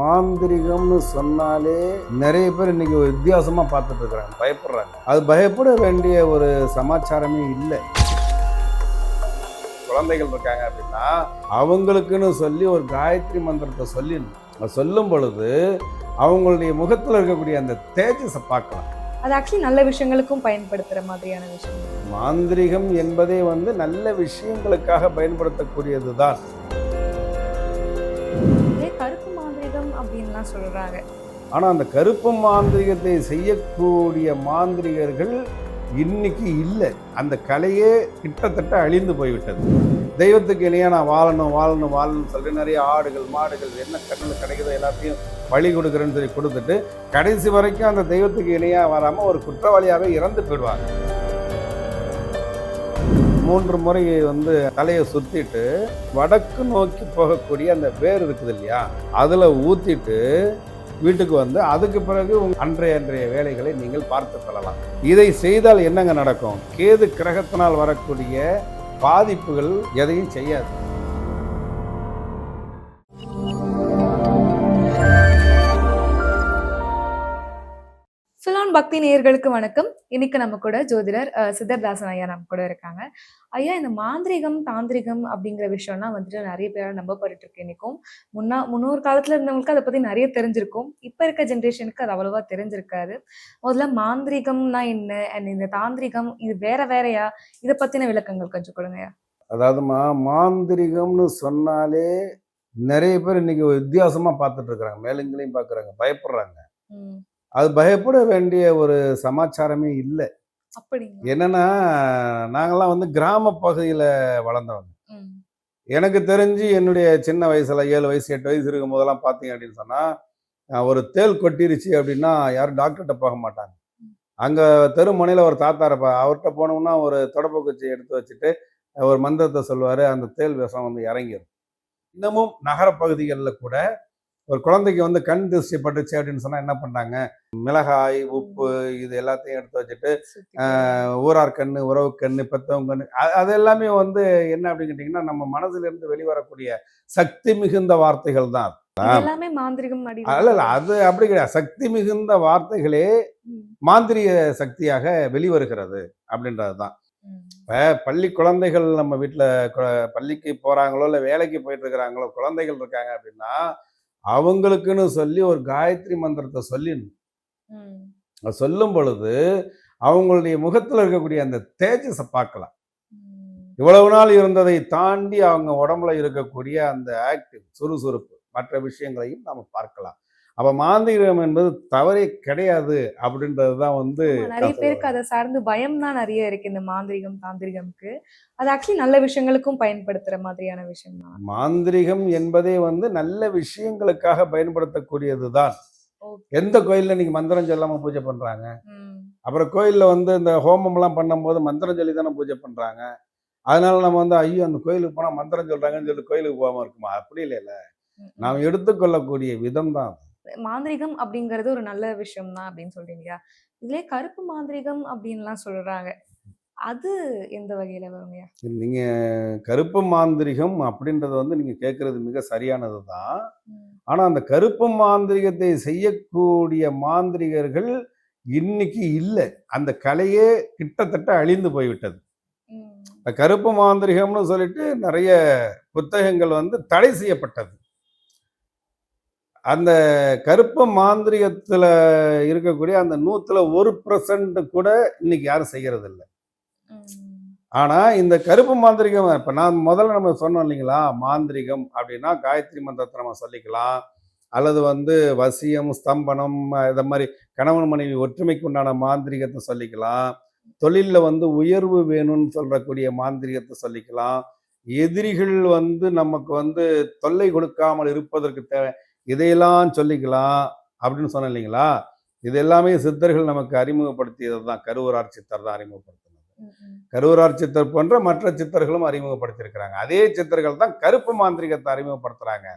மாந்திரிகம்னு சொன்னாலே நிறைய பேர் இன்னைக்கு ஒரு வித்தியாசமா பார்த்துட்டு இருக்கிறாங்க பயப்படுறாங்க. அது பயப்பட வேண்டிய ஒரு சமாச்சாரமே இல்லை. குழந்தைகள் இருக்காங்க அப்படின்னா அவங்களுக்குன்னு சொல்லி ஒரு காயத்ரி மந்திரத்தை சொல்லிடணும். சொல்லும் பொழுது அவங்களுடைய முகத்தில் இருக்கக்கூடிய அந்த தேஜஸை பார்க்கலாம். அது ஆக்சுவலி நல்ல விஷயங்களுக்கும் பயன்படுத்துற மாதிரியான விஷயம். மாந்திரிகம் என்பதே வந்து நல்ல விஷயங்களுக்காக பயன்படுத்தக்கூடியது தான் தான் சொல்கிறாங்க ஆனால் அந்த கருப்பு மாந்திரிகத்தை செய்யக்கூடிய மாந்திரிகர்கள் இன்னைக்கு இல்லை. அந்த கலையே கிட்டத்தட்ட அழிந்து போய்விட்டது. தெய்வத்துக்கு இணையாக நான் வாழணும் வாழணும் வாழணும்னு சொல்லிட்டு நிறைய ஆடுகள் மாடுகள் என்ன கண்ணில் கிடைக்குதோ எல்லாத்தையும் வழி கொடுக்குறேன்னு சொல்லி கொடுத்துட்டு கடைசி வரைக்கும் அந்த தெய்வத்துக்கு இணையாக வராமல் ஒரு குற்றவாளியாகவே இறந்து போயிடுவாங்க. மூன்று முறை வந்து தலையை சுத்திட்டு வடக்கு நோக்கி போகக்கூடிய அந்த வேர் இருக்குது இல்லையா? அதில் ஊத்திட்டு வீட்டுக்கு வந்து அதுக்கு பிறகு அன்றைய அன்றைய வேலைகளை நீங்கள் பார்த்து கொள்ளலாம். இதை செய்தால் என்னங்க நடக்கும்? கேது கிரகத்தினால் வரக்கூடிய பாதிப்புகள் எதையும் செய்யாது. பக்தி நேயர்களுக்கு வணக்கம். இன்னைக்கு நம்ம கூட ஜோதிடர் சித்தர்தாசன் ஐயா நம்ம கூட இருக்காங்க. ஐயா இந்த மாந்திரிகம் தாந்திரிகம் அப்படிங்கிற விஷயம்லாம் வந்துட்டு நிறைய பேரால் நம்பப்பட்டு இருக்கு இன்னைக்கும். முன்னா முன்னோர் காலத்துல இருந்தவங்களுக்கு அதை பத்தி நிறைய தெரிஞ்சிருக்கும். இப்ப இருக்க ஜென்ரேஷனுக்கு அது அவ்வளவா தெரிஞ்சிருக்காது. முதல்ல மாந்திரிகம்னா என்ன? அண்ட் இந்த தாந்திரிகம் இது வேற வேறயா? இதை பத்தின விளக்கங்கள் கொஞ்சம் கொடுங்க அதாவதுமா மாந்திரிகம்னு சொன்னாலே நிறைய பேர் இன்னைக்கு வித்தியாசமா பார்த்துட்டு இருக்கிறாங்க. மேலுங்களையும் பார்க்குறாங்க. பயப்படுறாங்க. அது பயப்பட வேண்டிய ஒரு சமாச்சாரமே இல்லை. என்னன்னா நாங்கெல்லாம் வந்து கிராம பகுதியில் வளர்ந்தவங்க. எனக்கு தெரிஞ்சு என்னுடைய சின்ன வயசுல ஏழு வயசு எட்டு வயசு இருக்கும் போதெல்லாம் பார்த்தீங்க அப்படின்னு சொன்னா ஒரு தேள் கொட்டிருச்சு அப்படின்னா யாரும் டாக்டர்கிட்ட போக மாட்டாங்க. அங்க தெருமுனையில ஒரு தாத்தா இருப்பா அவர்கிட்ட போனோம்னா ஒரு தொடப்பு குச்சி எடுத்து வச்சுட்டு ஒரு மந்திரத்தை சொல்லுவாரு அந்த தேள் விஷம் வந்து இறங்கிடும் இன்னமும் நகர பகுதிகளில் கூட ஒரு குழந்தைக்கு வந்து கண் திருஷ்டி பட்டுச்சு அப்படின்னு சொன்னா என்ன பண்றாங்க? மிளகாய் உப்பு இது எல்லாத்தையும் எடுத்து வச்சுட்டு ஊரார் கண்ணு உறவு கண்ணு பெத்தவங்க கண்ணு அ- அது எல்லாமே வந்து என்ன அப்படின்னு கேட்டிங்கன்னா நம்ம மனசுல இருந்து வெளிவரக்கூடிய சக்தி மிகுந்த வார்த்தைகள் தான் எல்லாமே மாந்திரிகம் இல்ல அது அப்படி கிடையாது. சக்தி மிகுந்த வார்த்தைகளே மாந்திரிய சக்தியாக வெளிவருகிறது அப்படின்றது தான். இப்போ பள்ளி குழந்தைகள் நம்ம வீட்டில் பள்ளிக்கு போகிறாங்களோ இல்லை வேலைக்கு போயிட்டு இருக்கிறாங்களோ குழந்தைகள் இருக்காங்க அப்படின்னா அவங்களுக்குன்னு சொல்லி ஒரு காயத்ரி மந்திரத்தை சொல்லிடணும் சொல்லும் பொழுது அவங்களுடைய முகத்தில் இருக்கக்கூடிய அந்த தேஜஸை பார்க்கலாம். இவ்வளவு நாள் இருந்ததை தாண்டி அவங்க உடம்புல இருக்கக்கூடிய அந்த ஆக்டிவ் சுறுசுறுப்பு மற்ற விஷயங்களையும் நம்ம பார்க்கலாம். அப்ப மாந்திரிகம் என்பது தவறே கிடையாது அப்படின்றது தான் வந்து நிறைய பேருக்கு அதை சார்ந்து பயம் தான் நிறைய இருக்கு இந்த மாந்திரிகம் தாந்திரிகம்க்கு. அது ஆக்சுவலி நல்ல விஷயங்களுக்கும் பயன்படுத்துற மாதிரியான விஷயம் தான் மாந்திரிகம் என்பதே வந்து நல்ல விஷயங்களுக்காக பயன்படுத்தக்கூடியது தான் எந்த கோயில்ல இன்னைக்கு மந்திரம் சொல்லாம பூஜை பண்றாங்க? அப்புறம் கோயில்ல வந்து இந்த ஹோமம்லாம் பண்ணும்போது மந்திரம் சொல்லி தானே பூஜை பண்றாங்க? அதனால நம்ம வந்து ஐயோ அந்த கோயிலுக்கு போனா மந்திரம் சொல்றாங்கன்னு சொல்லி கோயிலுக்கு போகாம இருக்குமா? அப்படி இல்லைல்ல. நாம் எடுத்துக்கொள்ளக்கூடிய விதம் தான் மாந்திரிகம் அப்படிங்கிறது ஒரு நல்ல விஷயம் தான் அப்படின்னு சொல்றீங்க இல்லையா இதுலயே கருப்பு மாந்திரிகம் அப்படின்லாம் சொல்றாங்க. அது எந்த வகையில வருங்கய்யா? நீங்க கருப்பு மாந்திரிகம் அப்படின்றது வந்து நீங்க கேட்கறது மிக சரியானது தான் ஆனா அந்த கருப்பு மாந்திரிகத்தை செய்யக்கூடிய மாந்திரிகர்கள் இன்னைக்கு இல்லை. அந்த கலையே கிட்டத்தட்ட அழிந்து போய்விட்டது. இந்த கருப்பு மாந்திரிகம்னு சொல்லிட்டு நிறைய புத்தகங்கள் வந்து தடை செய்யப்பட்டது. அந்த கருப்பு மாந்திரிகத்துல இருக்கக்கூடிய அந்த நூத்துல ஒரு பர்சன்ட் கூட இன்னைக்கு யாரும் செய்யறது இல்லை ம், ஆனா இந்த கருப்பு மாந்திரிகம் இப்ப நான் முதல்ல நம்ம சொன்னோம் இல்லைங்களா மாந்திரிகம் அப்படின்னா காயத்ரி மந்திரத்தை நம்ம சொல்லிக்கலாம். அல்லது வந்து வசியம் ஸ்தம்பனம் இதை மாதிரி கணவன் மனைவி ஒற்றுமைக்கு உண்டான மாந்திரிகத்தை சொல்லிக்கலாம். தொழிலில் வந்து உயர்வு வேணும்னு சொல்றக்கூடிய மாந்திரிகத்தை சொல்லிக்கலாம். எதிரிகள் வந்து நமக்கு வந்து தொல்லை கொடுக்காமல் இருப்பதற்கு தேவை. இதையெல்லாம் சொல்லிக்கலாம் அப்படின்னு சொன்னேன் இல்லைங்களா? இது எல்லாமே சித்தர்கள் நமக்கு அறிமுகப்படுத்தியது தான் கருவூரார் சித்தர் தான் அறிமுகப்படுத்தினது. கருவூரார் சித்தர் போன்ற மற்ற சித்தர்களும் அறிமுகப்படுத்தியிருக்கிறாங்க. அதே சித்தர்கள் தான் கருப்பு மாந்திரிகத்தை அறிமுகப்படுத்துறாங்க.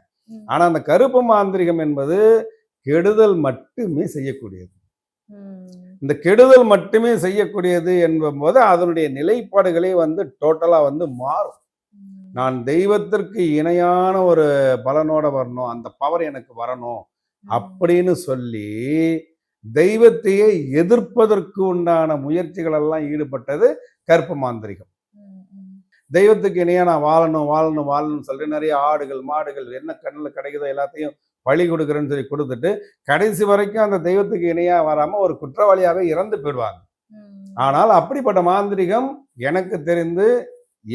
ஆனா அந்த கருப்பு மாந்திரிகம் என்பது கெடுதல் மட்டுமே செய்யக்கூடியது. இந்த கெடுதல் மட்டுமே செய்யக்கூடியது என்பது அதனுடைய நிலைப்பாடுகளே வந்து டோட்டலா வந்து மாறும். நான் தெய்வத்திற்கு இணையான ஒரு பலனோட வரணும் அந்த பவர் எனக்கு வரணும் அப்படின்னு சொல்லி தெய்வத்தையே எதிர்ப்பதற்கு உண்டான முயற்சிகள் எல்லாம் ஈடுபட்டது கற்பு மாந்திரிகம். தெய்வத்துக்கு இணையா நான் வாழணும் வாழணும் வாழணும்னு சொல்லிட்டு நிறைய ஆடுகள் மாடுகள் என்ன கண்ணில் கிடைக்குதோ எல்லாத்தையும் பழி கொடுக்குறேன்னு சொல்லி கொடுத்துட்டு கடைசி வரைக்கும் அந்த தெய்வத்துக்கு இணையா வராம ஒரு குற்றவாளியாவே இறந்து போயிடுவாங்க. ஆனால் அப்படிப்பட்ட மாந்திரிகம் எனக்கு தெரிந்து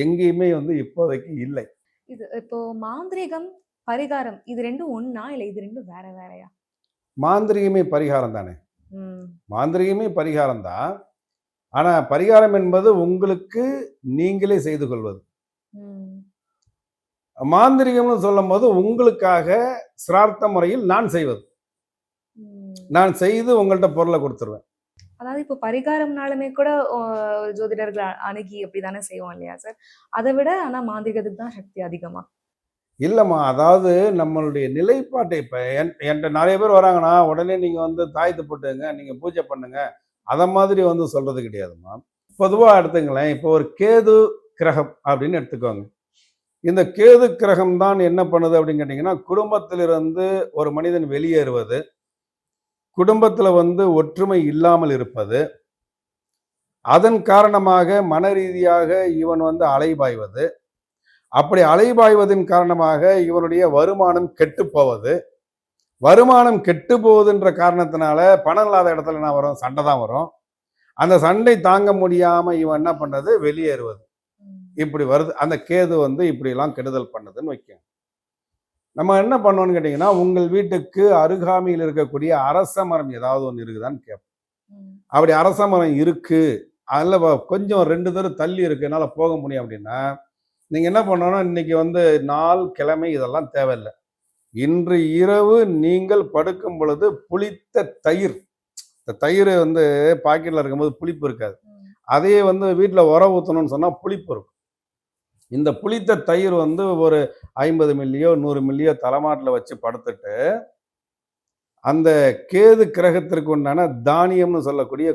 எங்கேயுமே வந்து இப்போதைக்கு இல்லை. இது இப்போ மாந்திரீகம் பரிகாரம் இது ரெண்டும் ஒண்ணா இல்ல இது ரெண்டும் வேற வேறயா? மாந்திரிகமே பரிகாரம் தானே? மாந்திரிகமே பரிகாரம் தான். ஆனா பரிகாரம் என்பது உங்களுக்கு நீங்களே செய்து கொள்வது. மாந்திரிகம்னு சொல்லும் போது உங்களுக்காக சிரார்த்த முறையில் நான் செய்வது. நான் செய்து உங்கள்கிட்ட பொருளை கொடுத்துருவேன். அதாவது இப்போ பரிகாரம்னாலுமே கூட ஜோதிடர்கள் அ- அணுகி அப்படிதானே செய்வோம் இல்லையா சார் அதை விட ஆனால் மாந்திரிகத்துக்கு தான் சக்தி அதிகமாக இல்லைம்மா அதாவது நம்மளுடைய நிலைப்பாட்டை இப்போ என் என்கிட்ட நிறைய பேர் வராங்கன்னா உடனே நீங்கள் வந்து தாயத்து போட்டுங்க நீங்கள் பூஜை பண்ணுங்க. அதை மாதிரி வந்து சொல்கிறது கிடையாதும்மா. பொதுவாக எடுத்துங்களேன் இப்போ ஒரு கேது கிரகம் அப்படின்னு எடுத்துக்கோங்க. இந்த கேது கிரகம் தான் என்ன பண்ணுது அப்படின்னு கேட்டிங்கன்னா குடும்பத்திலிருந்து ஒரு மனிதன் வெளியேறுவது குடும்பத்தில் வந்து ஒற்றுமை இல்லாமல் இருப்பது அதன் காரணமாக மன ரீதியாக இவன் வந்து அலைபாய்வது அப்படி அலைபாய்வதன் காரணமாக இவனுடைய வருமானம் கெட்டு போவது வருமானம் கெட்டு போகுதுன்ற காரணத்தினால பணம் இல்லாத இடத்துல என்ன வரும்? சண்டை தான் வரும். அந்த சண்டை தாங்க முடியாம இவன் என்ன பண்றது? வெளியேறுவது. இப்படி வருது. அந்த கேது வந்து இப்படி எல்லாம் கெடுதல் பண்ணுதுன்னு வைக்கோங்க. நம்ம என்ன பண்ணோம்னு கேட்டிங்கன்னா உங்கள் வீட்டுக்கு அருகாமையில் இருக்கக்கூடிய அரச மரம் ஏதாவது ஒன்று இருக்குதான்னு கேட்போம் அப்படி அரச மரம் இருக்கு. அதில் கொஞ்சம் ரெண்டு தூரம் தள்ளி இருக்கு என்னால் போக முடியும் அப்படின்னா நீங்கள் என்ன பண்ணணும்? இன்னைக்கு வந்து நாள் கிழமை இதெல்லாம் தேவையில்லை. இன்று இரவு நீங்கள் படுக்கும் பொழுது புளித்த தயிர். இந்த தயிர் வந்து பாக்கெட்டில் இருக்கும்போது புளிப்பு இருக்காது. ம், அதையே வந்து வீட்டில் உர ஊற்றணும்னு சொன்னால் புளிப்பு இருக்கும். இந்த புளித்த தயிர் வந்து ஒரு ஐம்பது மில்லியோ நூறு மில்லியோ தலைமாட்டில் வச்சு படுத்துட்டு அந்த கேது கிரகத்திற்கு உண்டான தானியம்னு சொல்லக்கூடிய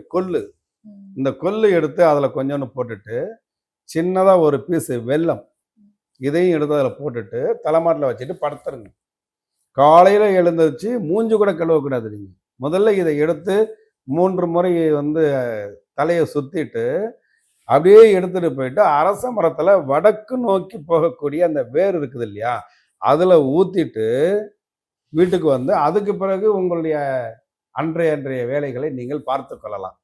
ம். இந்த கொள்ளு எடுத்து அதில் கொஞ்சோண்டு போட்டுட்டு சின்னதாக ஒரு பீஸு வெல்லம் இதையும் எடுத்து அதில் போட்டுட்டு தலைமாட்டில் வச்சுட்டு படுத்துருங்க. காலையில் எழுந்திருச்சு மூஞ்சி கூட கழுவக்கூடாது நீங்கள் முதல்ல இதை எடுத்து மூன்று முறை வந்து தலையை சுற்றிட்டு அப்படியே எடுத்துட்டு போயிட்டு அரச மரத்தில் வடக்கு நோக்கி போகக்கூடிய அந்த வேர் இருக்குது இல்லையா? அதில் ஊற்றிட்டு வீட்டுக்கு வந்து அதுக்கு பிறகு உங்களுடைய அன்றைய அன்றைய வேலைகளை நீங்கள் பார்த்து கொள்ளலாம்.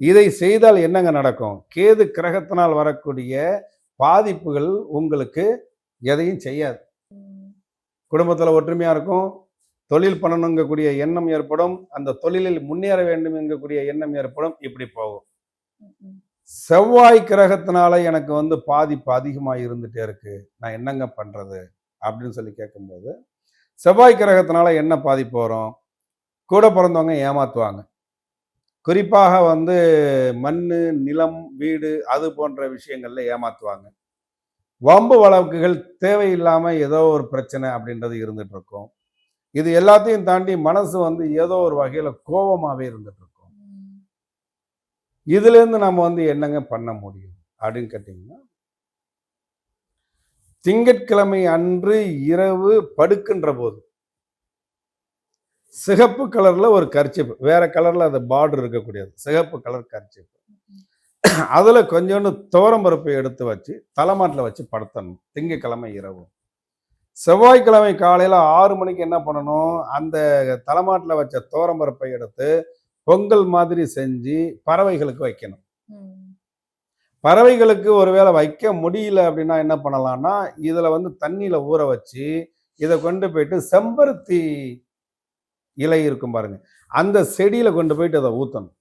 இதை செய்தால் என்னங்க நடக்கும்? கேது கிரகத்தினால் வரக்கூடிய பாதிப்புகள் உங்களுக்கு எதையும் செய்யாது. குடும்பத்தில் ஒற்றுமையா இருக்கும். தொழில் பண்ணணுங்கக்கூடிய எண்ணம் ஏற்படும். அந்த தொழிலில் முன்னேற வேண்டும் என்கக்கூடிய எண்ணம் ஏற்படும். இப்படி போகும். செவ்வாய் கிரகத்தினால எனக்கு வந்து பாதிப்பு அதிகமாக இருந்துகிட்டே இருக்கு. நான் என்னங்க பண்ணுறது அப்படின்னு சொல்லி கேட்கும்போது செவ்வாய் கிரகத்தினால என்ன பாதிப்பு வரும்? கூட பிறந்தவங்க ஏமாத்துவாங்க. குறிப்பாக வந்து மண் நிலம் வீடு அது போன்ற விஷயங்களில் ஏமாத்துவாங்க. வம்பு வழக்குகள் தேவையில்லாமல் ஏதோ ஒரு பிரச்சனை அப்படின்றது இருந்துகிட்ருக்கும் இது எல்லாத்தையும் தாண்டி மனசு வந்து ஏதோ ஒரு வகையில் கோவமாகவே இருந்துட்டுருக்கும் இதுல இருந்து நம்ம வந்து என்னங்க பண்ண முடியும்? அப்படின்னு கேட்டிங்கன்னா திங்கட்கிழமை அன்று இரவு படுக்கின்ற போது சிகப்பு கலர்ல ஒரு கர்ச்சிப்பு வேற கலர்ல அது பார்டர் இருக்கக்கூடியது சிகப்பு கலர் கர்ச்சிப்பு. அதில் கொஞ்சோண்டு துவரம்பருப்பை எடுத்து வச்சு தலைமாட்டில் வச்சு படுத்தணும் திங்கட்கிழமை இரவு. செவ்வாய்க்கிழமை காலையில ஆறு மணிக்கு என்ன பண்ணணும்? அந்த தலைமாட்டில் வச்ச துவரம்பருப்பை எடுத்து பொங்கல் மாதிரி செஞ்சு பறவைகளுக்கு வைக்கணும். பறவைகளுக்கு ஒருவேளை வைக்க முடியல அப்படின்னா என்ன பண்ணலாம்னா இதில் வந்து தண்ணியில் ஊற வச்சு இதை கொண்டு போயிட்டு செம்பருத்தி இலை இருக்கும் பாருங்க. அந்த செடியில கொண்டு போயிட்டு அதை ஊற்றணும்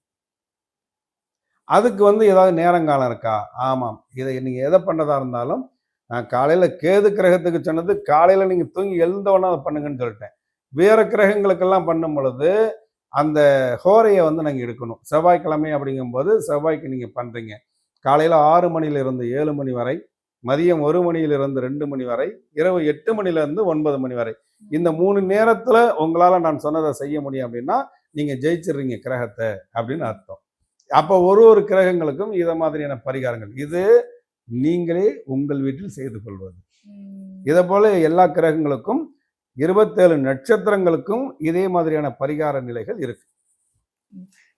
அதுக்கு வந்து ஏதாவது நேரங்காலம் இருக்கா? ஆமாம். இதை நீங்கள் எதை பண்ணுறதா இருந்தாலும் நான் காலையில் கேது கிரகத்துக்கு சொன்னது காலையில் நீங்கள் தூங்கி எழுந்தவொன்னே அதை பண்ணுங்கன்னு சொல்லிட்டேன். வேற கிரகங்களுக்கெல்லாம் பண்ணும் பொழுது அந்த ஹோரையை வந்து நாங்கள் எடுக்கணும். செவ்வாய்க்கிழமை அப்படிங்கும்போது செவ்வாய்க்கு நீங்கள் பண்ணுறீங்க காலையில் ஆறு மணியிலிருந்து ஏழு மணி வரை மதியம் ஒரு மணியிலிருந்து ரெண்டு மணி வரை இரவு எட்டு மணிலேருந்து ஒன்பது மணி வரை. இந்த மூணு நேரத்தில் உங்களால் நான் சொன்னதை செய்ய முடியும் அப்படின்னா நீங்கள் ஜெயிச்சிடுறீங்க கிரகத்தை அப்படின்னு அர்த்தம். அப்போ ஒரு ஒரு கிரகங்களுக்கும் இதை மாதிரியான பரிகாரங்கள். இது நீங்களே உங்கள் வீட்டில் செய்து கொள்வது. இதை போல எல்லா கிரகங்களுக்கும் இருபத்தேழு நட்சத்திரங்களுக்கும் இதே மாதிரியான பரிகார நிலைகள் இருக்கு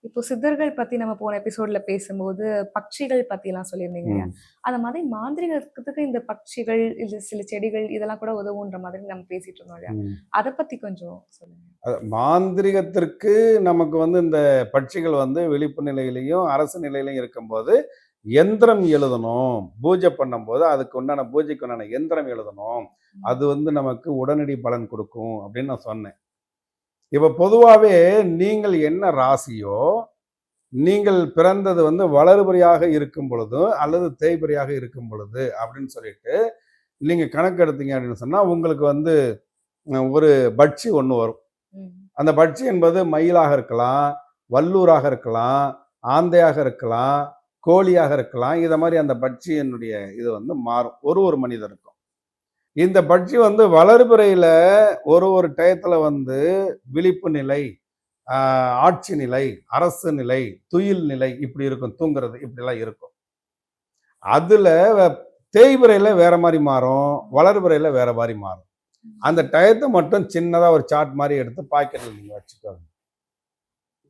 இப்போ சித்தர்கள் பத்தி நம்ம போன எபிசோட்ல பேசும்போது பட்சிகள் பத்தி எல்லாம் சொல்லியிருந்தீங்க. அந்த மாதிரி மாந்திரிகத்துக்கு இந்த பட்சிகள் இது சில செடிகள் இதெல்லாம் கூட உதவுன்ற மாதிரி நம்ம பேசிட்டு இருந்தோம் இல்லையா. அதை பத்தி கொஞ்சம் சொல்லுங்க மாந்திரிகத்திற்கு நமக்கு வந்து இந்த பட்சிகள் வந்து விழிப்பு நிலையிலையும் அரசு நிலையிலையும் இருக்கும்போது எந்திரம் எழுதணும். பூஜை பண்ணும்போது அதுக்கு உண்டான பூஜைக்கு உண்டான எந்திரம் எழுதணும். அது வந்து நமக்கு உடனடி பலன் கொடுக்கும் அப்படின்னு நான் சொன்னேன். இப்போ பொதுவாகவே நீங்கள் என்ன ராசியோ நீங்கள் பிறந்தது வந்து வளர்பறையாக இருக்கும் பொழுது அல்லது தேய்பறையாக இருக்கும் பொழுது அப்படின்னு சொல்லிட்டு நீங்கள் கணக்கு எடுத்தீங்க அப்படின்னு சொன்னால் உங்களுக்கு வந்து ஒரு பட்சி ஒன்று வரும். அந்த பட்சி என்பது மயிலாக இருக்கலாம் வல்லூராக இருக்கலாம் ஆந்தையாக இருக்கலாம் கோழியாக இருக்கலாம். இதை மாதிரி அந்த பட்சியினுடைய இது வந்து மாறும். ஒரு ஒரு மனிதருக்கும். இந்த பட்சி வந்து வளர்பிறையில் ஒரு ஒரு டயத்தில் வந்து விழிப்பு நிலை ஆட்சி நிலை அரசு நிலை துயில் நிலை இப்படி இருக்கும் தூங்குறது இப்படிலாம் இருக்கும். அதில் தேய்பிறையில் வேற மாதிரி மாறும் வளர்பிறையில் வேற மாதிரி மாறும். அந்த டயத்தை மட்டும் சின்னதாக ஒரு சாட் மாதிரி எடுத்து பாக்கெட்டில் நீங்கள் வச்சுக்கோங்க.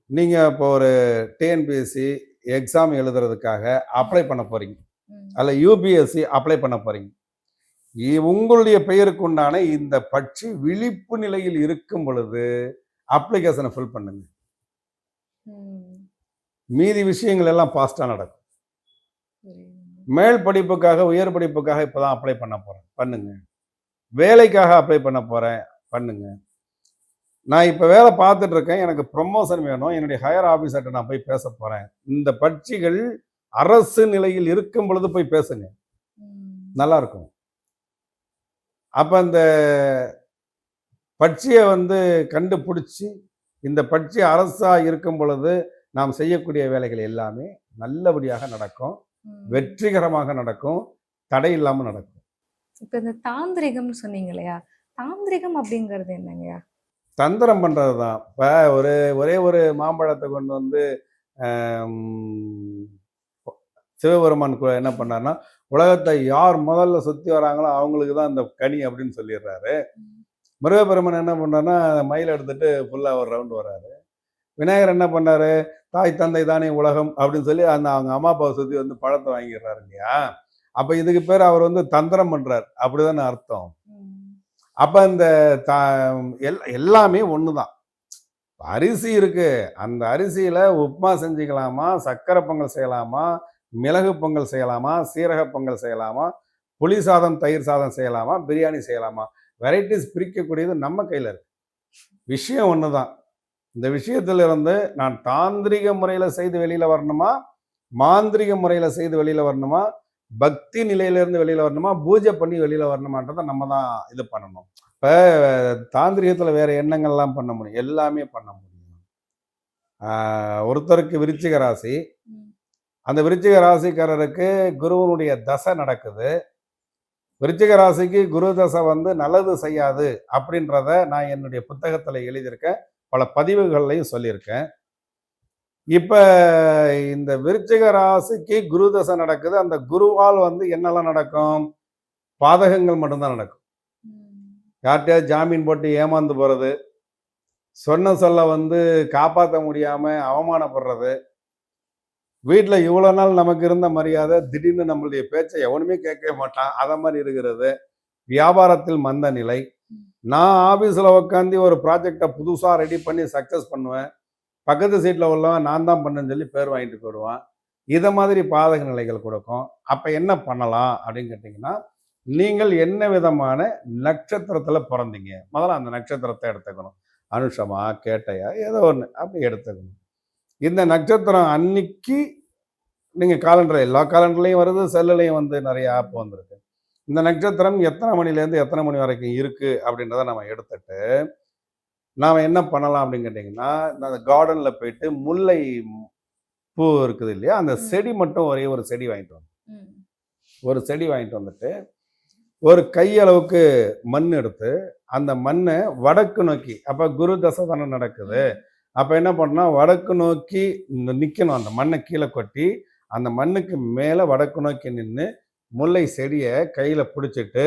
நீங்கள் இப்போ ஒரு டிஎன்பிஎஸ்சி எக்ஸாம் எழுதுறதுக்காக அப்ளை பண்ண போறீங்க. அல்ல யூபிஎஸ்சி அப்ளை பண்ண போறீங்க. உங்களுடைய பெயருக்கு உண்டான இந்த பட்சி விழிப்பு நிலையில் இருக்கும் பொழுது அப்ளிகேஷனை ஃபில் பண்ணுங்க. மீதி விஷயங்கள் எல்லாம் ஃபாஸ்ட்டாக நடக்கும். மேல் படிப்புக்காக உயர் படிப்புக்காக இப்போதான் அப்ளை பண்ண போறேன். பண்ணுங்க. வேலைக்காக அப்ளை பண்ண போறேன். பண்ணுங்க. நான் இப்போ வேலை பார்த்துட்டு இருக்கேன். எனக்கு ப்ரொமோஷன் வேணும். என்னுடைய ஹையர் ஆஃபீஸர்கிட்ட நான் போய் பேச போறேன். இந்த பட்சிகள் அரசு நிலையில் இருக்கும் பொழுது போய் பேசுங்க. நல்லா இருக்கும். அப்போ அந்த பட்சியை வந்து கண்டுபிடிச்சி இந்த பட்சி அரசா இருக்கும் பொழுது நாம் செய்யக்கூடிய வேலைகள் எல்லாமே நல்லபடியாக நடக்கும். வெற்றிகரமாக நடக்கும். தடை இல்லாமல் நடக்கும். இப்ப இந்த தாந்திரிகம்னு சொன்னீங்க இல்லையா? தாந்திரிகம் அப்படிங்கிறது என்னங்கய்யா? தந்திரம் பண்ணுறது தான் இப்போ ஒரு ஒரே ஒரு மாம்பழத்தை கொண்டு வந்து சிவபெருமான் என்ன பண்ணாருன்னா உலகத்தை யார் முதல்ல சுற்றி வராங்களோ அவங்களுக்கு தான் இந்த கனி அப்படின்னு சொல்லிடுறாரு. முருகப்பெருமன் என்ன பண்ணாருன்னா மயில் எடுத்துட்டு ஃபுல்லாக ஒரு ரவுண்டு வராரு விநாயகர் என்ன பண்ணாரு தாய் தந்தை தானே உலகம் அப்படின்னு சொல்லி அந்த அவங்க அம்மா அப்பாவை சுற்றி வந்து பழத்தை வாங்கிடுறாரு இல்லையா? அப்போ இதுக்கு பேர் அவர் வந்து தந்திரம் பண்ணுறார் அப்படிதானே அர்த்தம். அப்போ இந்த த எல் எல்லாமே ஒன்று தான் அரிசி இருக்கு. அந்த அரிசியில் உப்புமா செஞ்சுக்கலாமா? சக்கரை பொங்கல் செய்யலாமா? மிளகு பொங்கல் செய்யலாமா? சீரக பொங்கல் செய்யலாமா? புளி சாதம் தயிர் சாதம் செய்யலாமா? பிரியாணி செய்யலாமா? வெரைட்டிஸ் பிரிக்கக்கூடியது நம்ம கையில் இருக்கு. விஷயம் ஒன்று தான் இந்த விஷயத்துல இருந்து நான் தாந்திரிக முறையில் செய்து வெளியில் வரணுமா? மாந்திரிக முறையில் செய்து வெளியில் வரணுமா? பக்தி நிலையிலேருந்து வெளியில் வரணுமா? பூஜை பண்ணி வெளியில் வரணுமான்றதை நம்ம தான் இது பண்ணணும். இப்போ தாந்திரிகத்தில் வேற எண்ணங்கள்லாம் பண்ண முடியும். எல்லாமே பண்ண முடியும். ஒருத்தருக்கு விருச்சிக ராசி. அந்த விருச்சிக ராசிக்காரருக்கு குருவனுடைய தசை நடக்குது. விருச்சிக ராசிக்கு குரு தசை வந்து நல்லது செய்யாது அப்படின்றத நான் என்னுடைய புத்தகத்தில் எழுதியிருக்கேன். பல பதிவுகள்லையும் சொல்லியிருக்கேன். இப்போ இந்த விருச்சிக ராசிக்கு குரு தசை நடக்குது. அந்த குருவால் வந்து என்னெல்லாம் நடக்கும்? பாதகங்கள் மட்டும்தான் நடக்கும். யார்கிட்டயாவது ஜாமீன் போட்டு ஏமாந்து போகிறது சொன்ன சொல்ல வந்து காப்பாற்ற முடியாமல் அவமானப்படுறது வீட்டில் இவ்வளோ நாள் நமக்கு இருந்த மரியாதை திடீர்னு நம்மளுடைய பேச்சை எவனுமே கேட்கவே மாட்டான். அதை மாதிரி இருக்கிறது. வியாபாரத்தில் மந்த நிலை. நான் ஆஃபீஸில் உட்காந்து ஒரு ப்ராஜெக்டை புதுசாக ரெடி பண்ணி சக்ஸஸ் பண்ணுவேன். பக்கத்து சீட்டில் உள்ளவன் நான் தான் பண்ணேன்னு சொல்லி பேர் வாங்கிட்டு போயிடுவான். இதை மாதிரி பாதக நிலைகள் கொடுக்கும். அப்போ என்ன பண்ணலாம் அப்படின்னு கேட்டிங்கன்னா நீங்கள் என்ன விதமான நட்சத்திரத்தில் பிறந்தீங்க? முதல்ல அந்த நட்சத்திரத்தை எடுத்துக்கணும். அனுஷமா கேட்டையா ஏதோ ஒன்று அப்படி எடுத்துக்கணும். இந்த நட்சத்திரம் அன்னைக்கு நீங்கள் காலண்டர் எல்லா காலண்டர்லையும் வருது செல்லுலையும் வந்து நிறைய ஆப் வந்திருக்கு. இந்த நட்சத்திரம் எத்தனை மணிலேருந்து எத்தனை மணி வரைக்கும் இருக்குது அப்படின்றத நம்ம எடுத்துட்டு நாம் என்ன பண்ணலாம் அப்படின்னு கேட்டிங்கன்னா அந்த கார்டனில் போயிட்டு முல்லை பூ இருக்குது இல்லையா அந்த. செடி மட்டும் ஒரே ஒரு செடி வாங்கிட்டு வந்து. ஒரு செடி வாங்கிட்டு வந்துட்டு ஒரு கையளவுக்கு மண் எடுத்து அந்த மண்ணை வடக்கு நோக்கி அப்போ குரு தசை தானே நடக்குது அப்போ என்ன பண்ணா வடக்கு நோக்கி நிற்கணும் அந்த மண்ணை கீழே கொட்டி அந்த மண்ணுக்கு மேலே வடக்கு நோக்கி நின்று முல்லை செடியை கையில் பிடிச்சிட்டு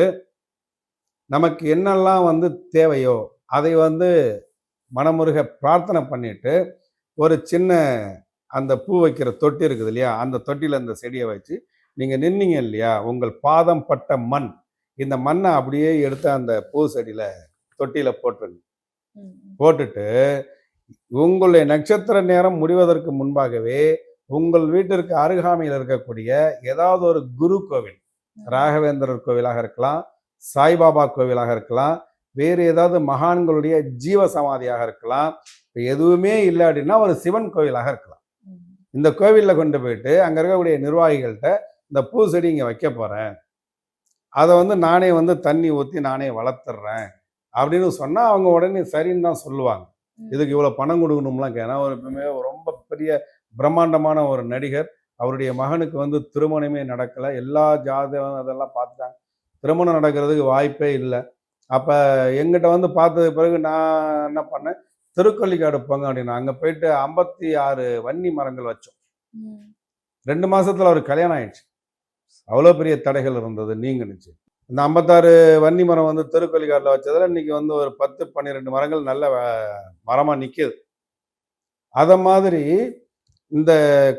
நமக்கு என்னெல்லாம் வந்து தேவையோ அதை வந்து மனமுருக பிரார்த்தனை பண்ணிட்டு ஒரு சின்ன அந்த பூ வைக்கிற தொட்டி இருக்குது இல்லையா? அந்த தொட்டியில் அந்த செடியை வச்சு நீங்கள் நின்னீங்க இல்லையா? உங்கள் பாதம் பட்ட மண். இந்த மண்ணை அப்படியே எடுத்து அந்த பூ செடியில் தொட்டியில் போட்டுருங்க. போட்டுட்டு உங்களுடைய நட்சத்திர நேரம் முடிவதற்கு முன்பாகவே உங்கள் வீட்டிற்கு அருகாமையில் இருக்கக்கூடிய ஏதாவது ஒரு குரு கோவில். ராகவேந்திரர் கோவிலாக இருக்கலாம் சாய்பாபா கோவிலாக இருக்கலாம் வேறு ஏதாவது மகான்களுடைய ஜீவ சமாதியாக இருக்கலாம். இப்ப எதுவுமே இல்லை அப்படின்னா ஒரு சிவன் கோவிலாக இருக்கலாம். இந்த கோவிலில் கொண்டு போயிட்டு அங்கே இருக்கக்கூடிய நிர்வாகிகள்கிட்ட இந்த பூ செடி இங்கே வைக்க போகிறேன் அதை வந்து நானே வந்து தண்ணி ஊற்றி நானே வளர்த்துறேன் அப்படின்னு சொன்னால் அவங்க உடனே சரின்னு தான் சொல்லுவாங்க. இதுக்கு இவ்வளோ பணம் கொடுக்கணும்லாம் கேனா ஒரு ரொம்ப பெரிய பிரம்மாண்டமான ஒரு நடிகர். அவருடைய மகனுக்கு வந்து திருமணமே நடக்கலை. எல்லா ஜாதகம் அதெல்லாம் பார்த்துட்டாங்க. திருமணம் நடக்கிறதுக்கு வாய்ப்பே இல்லை. அப்போ எங்கிட்ட வந்து பார்த்தது பிறகு நான் என்ன பண்ணேன்? திருக்கொல்லிக்காடு போங்க அப்படின்னு அங்கே போயிட்டு ஐம்பத்தி ஆறு வன்னி மரங்கள் வச்சோம். ரெண்டு மாசத்துல அவருக்கு கல்யாணம் ஆயிடுச்சு. அவ்வளோ பெரிய தடைகள் இருந்தது நீங்கணுச்சு இந்த ஐம்பத்தாறு வன்னி மரம் வந்து திருக்கொல்லிக்காட்டில் வச்சதுல இன்னைக்கு வந்து ஒரு பத்து பன்னிரெண்டு மரங்கள் நல்ல வ- மரமா நிக்குது. அத மாதிரி இந்த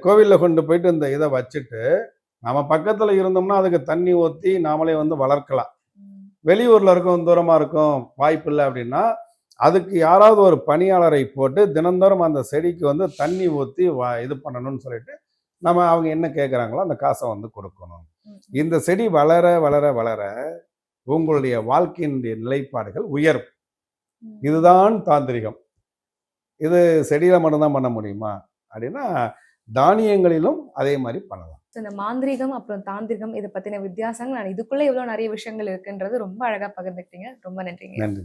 கோவிலில் கொண்டு போயிட்டு இந்த இதை வச்சுட்டு நம்ம பக்கத்துல இருந்தோம்னா அதுக்கு தண்ணி ஊற்றி நாமளே வந்து வளர்க்கலாம். வெளியூர்ல இருக்கும் தூரமா இருக்கும் வாய்ப்பு இல்லை அப்படின்னா அதுக்கு யாராவது ஒரு பணியாளரை போட்டு தினந்தோறும் அந்த செடிக்கு வந்து தண்ணி ஊற்றி இது பண்ணணும்னு சொல்லிட்டு நம்ம அவங்க என்ன கேட்குறாங்களோ அந்த காசை வந்து கொடுக்கணும். இந்த செடி வளர வளர வளர உங்களுடைய வாழ்க்கையினுடைய நிலைப்பாடுகள் உயரும். இதுதான் தாந்திரிகம் இது செடியில மட்டும்தான் பண்ண முடியுமா அப்படின்னா தானியங்களிலும் அதே மாதிரி பண்ணலாம். இந்த மாந்திரீகம் அப்புறம் தாந்திரிகம் இதை பத்தின வித்தியாசங்கள் நான் இதுக்குள்ள இவ்வளவு நிறைய விஷயங்கள் இருக்குன்றது ரொம்ப அழகா பகிர்ந்துக்கிட்டீங்க. ரொம்ப நன்றிங்க. நன்றி